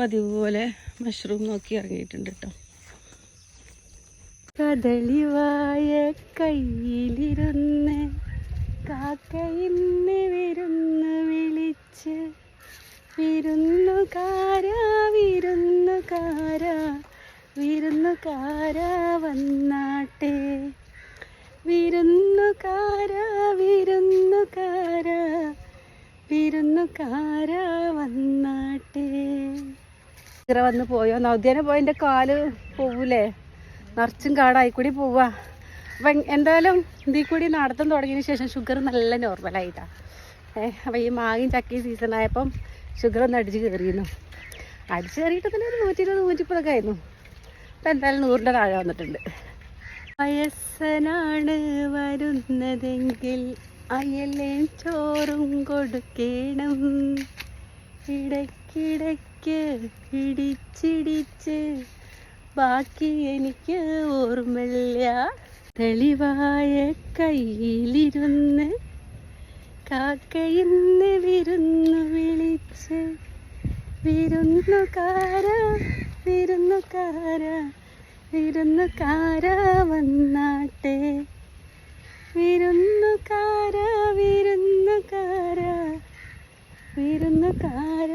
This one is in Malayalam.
പതിവ് പോലെ മഷ്റൂം നോക്കി ഇറങ്ങിയിട്ടുണ്ട് കേട്ടോ കദളിവായ കയ്യിലിരുന്ന് കാക്കയിന്ന് വിരുന്ന് വിളിച്ച് വിരുന്നുകാരാ വിരുന്നുകാരാ വിരുന്നുകാരാ വന്നാട്ടെ. വിരുന്നുകാരാ വിരുന്നുകാരാ വിരുന്നുകാരാ വന്നാട്ടെ. ഇങ്ങനെ വന്ന് പോയോ? നവ്ദേനെ പോയതിന്റെ കാൽ പോവൂലേ? നിറച്ചും കാടായി കൂടി പോവാ. അപ്പം എന്തായാലും ഇതിൽ കൂടി നടത്തം തുടങ്ങിയതിന് ശേഷം ഷുഗർ നല്ല നോർമലായിട്ടാണ് ഏഹ് അപ്പം ഈ മാങ്ങയും ചക്കയും സീസൺ ആയപ്പം ഷുഗർ ഒന്ന് അടിച്ച് കയറിയിരുന്നു. അടിച്ച് കയറിയിട്ട് തന്നെ ഒരു നൂറ്റി ഇരുപത് നൂറ്റിപ്പതൊക്കെ ആയിരുന്നു. അപ്പം എന്തായാലും നൂറിന്റെ താഴെ വന്നിട്ടുണ്ട്. വയസ്സനാണ് വരുന്നതെങ്കിൽ അയലേ ചോറും കൊടുക്കണം. ഇടയ്ക്കിടയ്ക്ക് ഇടിച്ചിടിച്ച്. ബാക്കി എനിക്ക് ഓർമ്മയില്ല. തെളിവായ കയ്യിലിരുന്ന് കാക്കയിന്ന് വിരുന്നു വിളിച്ച്. വിരുന്നുകാര വിരുന്നുകാര വിരുന്നുകാര വന്നാട്ടെ. ഓണക്കാര